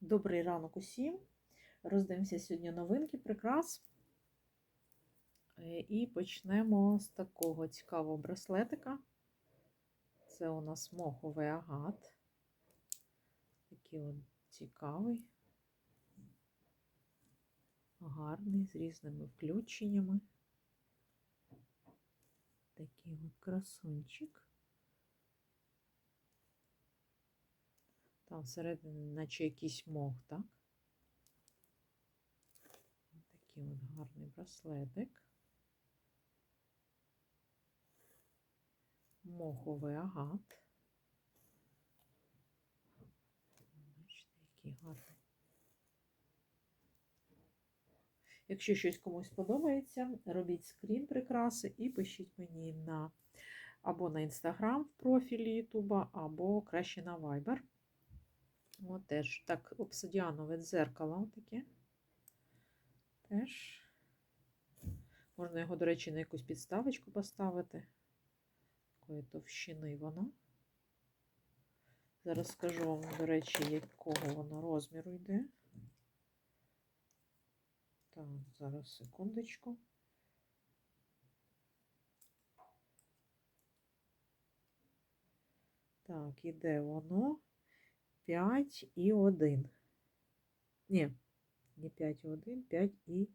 Добрий ранок усім. Роздивимося сьогодні новинки, прикрас. Е, І почнемо з такого цікавого браслетика. Це у нас моховий агат. Такий от цікавий, гарний, з різними включеннями. Такий от красунчик. Там всередині, наче якийсь мох, так? Такий от гарний браслетик. Моховий агат. Бачите, який гарний. Якщо щось комусь подобається, робіть скрін прикраси і пишіть мені на або на інстаграм в профілі Ютуба, або краще на Viber. От теж так, обсидіанове дзеркало таке. Теж. Можна його, до речі, на якусь підставочку поставити. Такої товщини воно. Зараз скажу вам, до речі, якого воно розміру йде. Так, зараз секундочку. Так, іде воно 5 і 1. Ні, не 5 і 1, 5 і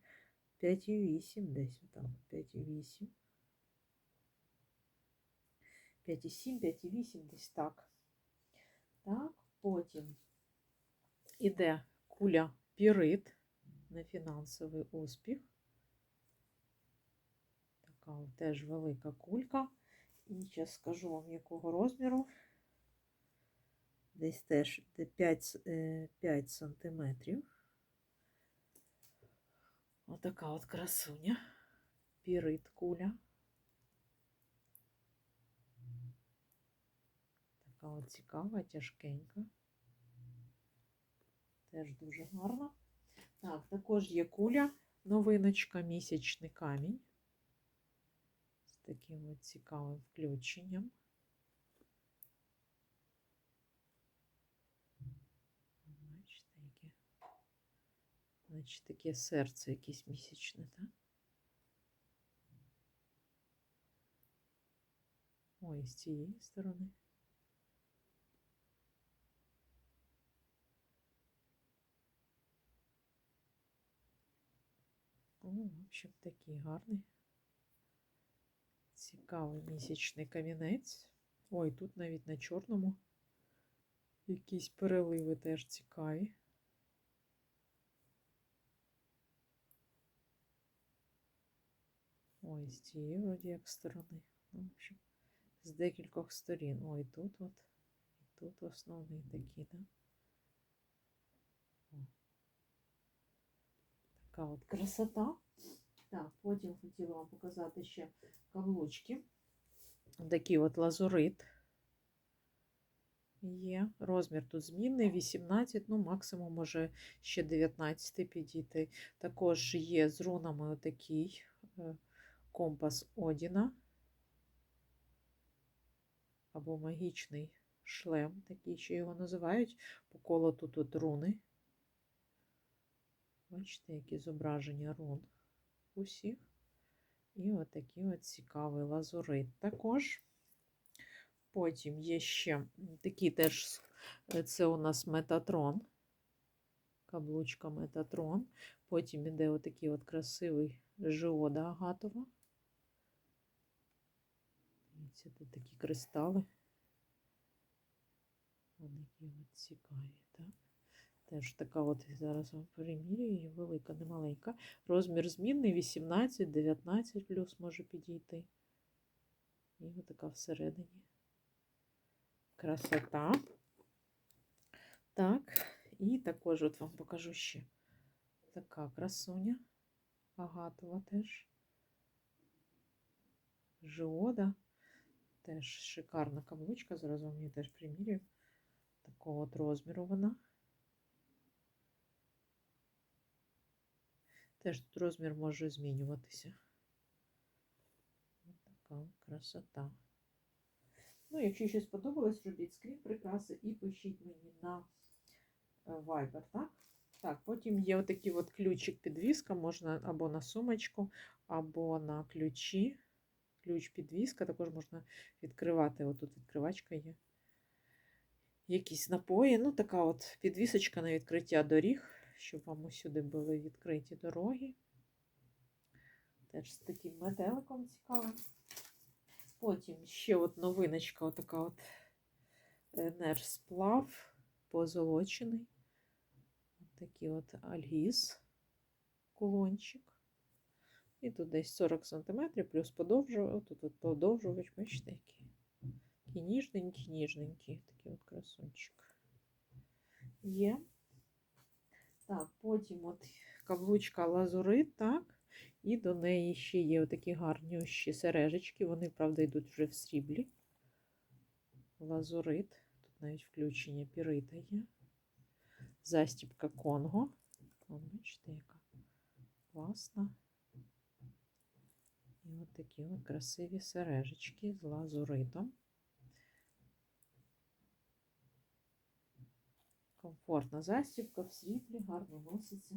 5 і 8 десь там. 5 і 8. 5 і 7, 5 і 8, десь так. Так, потім іде куля пірит на фінансовий успіх. Така теж велика кулька. І зараз скажу вам, якого розміру. Десь теж 5, 5 сантиметрів. Отака от красуня. Пірит куля. Така от цікава, тяжкенька. Теж дуже гарна. Так, також є куля, новиночка, місячний камінь. З таким от цікавим включенням. Бачите, яке. Значить, таке серце якесь місячне, так? Ой, з цієї сторони. О, в общем, такий гарний. Цікавий місячний камінець. Ой, тут навіть на чорному якісь переливи теж цікаві. Ой, з цієї вроді як сторони. Ну, в общем, з декількох сторін. Ой, тут от, і тут основний такий, да? Така от красота. Так, потім хотіла вам показати ще каблучки. Такий от лазурит є. Розмір тут змінний, 18, ну, максимум може ще 19 підійти. Також є з рунами отакий е, компас Одіна. Або магічний шлем, такий ще його називають. По колу тут от руни. Бачите, які зображення рун усіх. І отакий от цікавий лазурит також. Потім є ще такий теж, це у нас метатрон. Каблучка метатрон. Потім іде отакий от красивий жиода агатова. Дивіться, тут такі кристали. Вони які от цікаві, так? Теж така от зараз вам примірюю, її велика, не маленька. Розмір змінний 18, 19 плюс може підійти. І отака всередині. Красота. Так, і також от вам покажу ще така красуня. Агатова теж. Жиода. Теж шикарна каблучка. Зараз вам її теж примірюю. Такого от розміру вона. Теж тут розмір може змінюватися. Ось така красота. Ну, якщо щось сподобалось, робіть скрін прикраси і пишіть мені на е, Viber, так? Так, потім є отакий от ключик підвіска, можна або на сумочку, або на ключі. Ключ підвіска, також можна відкривати. Отут відкривачка є. Якісь напої. Ну, така от підвісочка на відкриття доріг, щоб вам усюди були відкриті дороги. Теж з таким метеликом цікавим. Потім ще от новиночка, отака от е, позолочений. От такий от альгіз, кулончик. І тут десь 40 см, плюс подовжувач. Тут от подовжувач, бачите, який. Такий ніжненький, ніжненький, такий от красунчик. Є. Так, потім от каблучка лазурит, так. І до неї ще є отакі гарнющі сережечки. Вони, правда, йдуть вже в сріблі. Лазурит. Тут навіть включення пірита є. Застіпка Конго. Вон, бачите, яка класна. Такі красиві сережечки з лазуритом. Комфортна застібка в світлі, гарно носиться.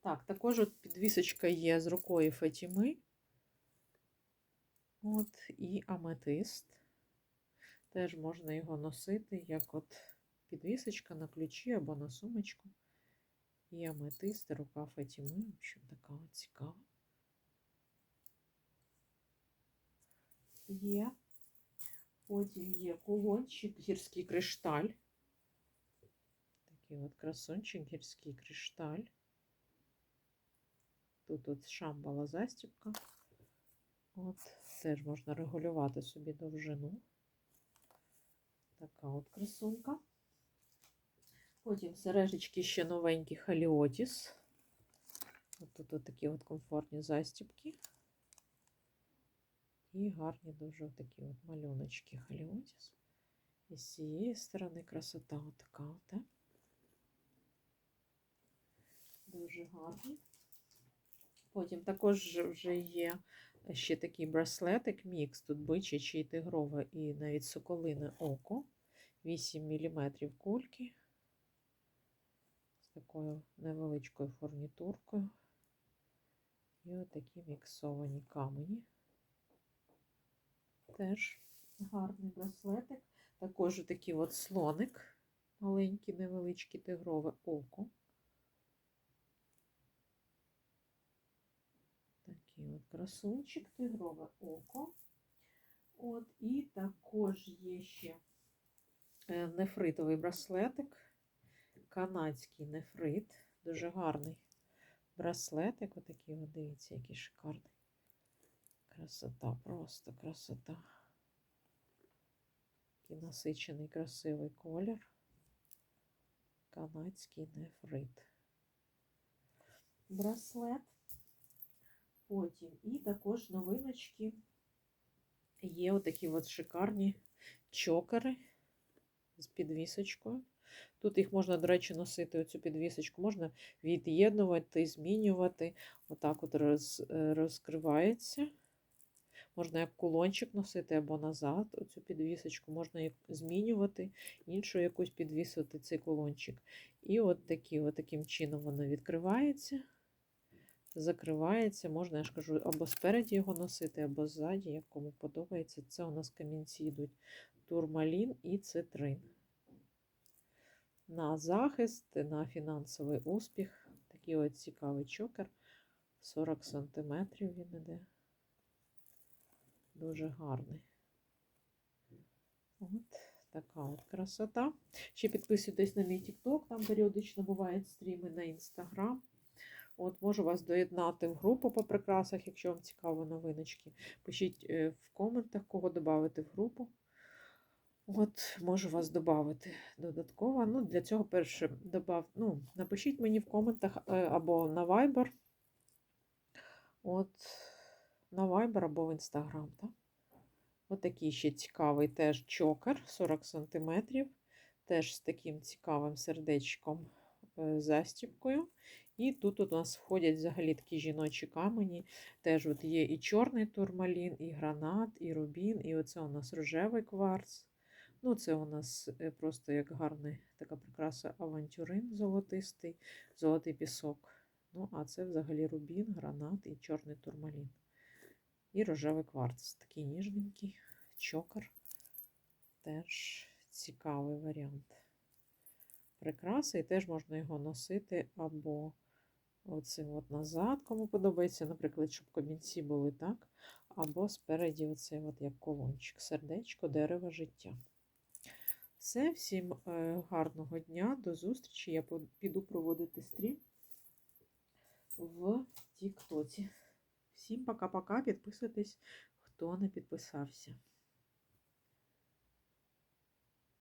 Так, також от підвісочка є з рукою Фатіми. От, і аметист. Теж можна його носити, як от підвісочка на ключі або на сумочку. І аметист, рука Фатіми. В общем, така цікава. Є. Потім є кулончик, гірський кришталь. Такий от красончик, гірський кришталь. Тут от шамбала застібка. От, теж можна регулювати собі довжину. Така от красунка. Потім сережечки ще новенькі Халіотіс. От тут от такі от комфортні застібки. І гарні дуже такі от малюночки Халіотіс. І з цієї сторони красота отака от. е. Дуже гарні. Потім також вже є ще такий браслетик, мікс, тут бичачий, тигрове і навіть соколине око. 8 мм кульки. З такою невеличкою фурнітуркою. І отакі міксовані камені. Теж гарний браслетик. Також такий от слоник, маленький, невеличкий тигрове око. Такий от красунчик, тигрове око. От, і також є ще е, нефритовий браслетик, канадський нефрит, дуже гарний браслетик. Отакий, от, дивіться, який шикарний. Красота, просто красота. Такий насичений, красивий колір. Канадський нефрит. Браслет. Потім і також новиночки є отакі от шикарні чокери з підвісочкою. Тут їх можна, до речі, носити оцю підвісочку, можна від'єднувати, змінювати. Отак от роз, е, розкривається. Можна як кулончик носити або назад оцю підвісочку, можна змінювати, іншу якусь підвісити цей кулончик. І от такі, от таким чином воно відкривається закривається. Можна, я ж кажу, або спереді його носити, або ззаді, як кому подобається. Це у нас камінці йдуть турмалін і цитрин. На захист, на фінансовий успіх. Такий от цікавий чокер. 40 см він іде. Дуже гарний. От така от красота. Ще підписуйтесь на мій TikTok, там періодично бувають стріми на Instagram. От, можу вас доєднати в групу по прикрасах, якщо вам цікаво новиночки. Пишіть е, в коментах, кого додати в групу. От, можу вас додати додатково. Ну, Для цього перше добав, ну, напишіть мені в коментах е, або на Viber. От, на Viber або в Instagram. Так? От такий ще цікавий теж чокер 40 см. Теж з таким цікавим сердечком е, застіпкою. І тут у нас входять взагалі такі жіночі камені. Теж от є і чорний турмалін, і гранат, і рубін, і оце у нас рожевий кварц. Ну, це у нас е, просто як гарний така прикраса авантюрин золотистий, золотий пісок. Ну, а це взагалі рубін, гранат і чорний турмалін. І рожевий кварц. Такий ніжненький, чокер. Теж цікавий варіант. Прикраси, і теж можна його носити або оцим от назад, кому подобається, наприклад, щоб комінці були так, або спереді оцей от як колончик, сердечко, дерево життя. Все, всім е, гарного дня, до зустрічі. Я піду проводити стрім в Тіктоці. Всім пока-пока. Підписуйтесь, хто не підписався.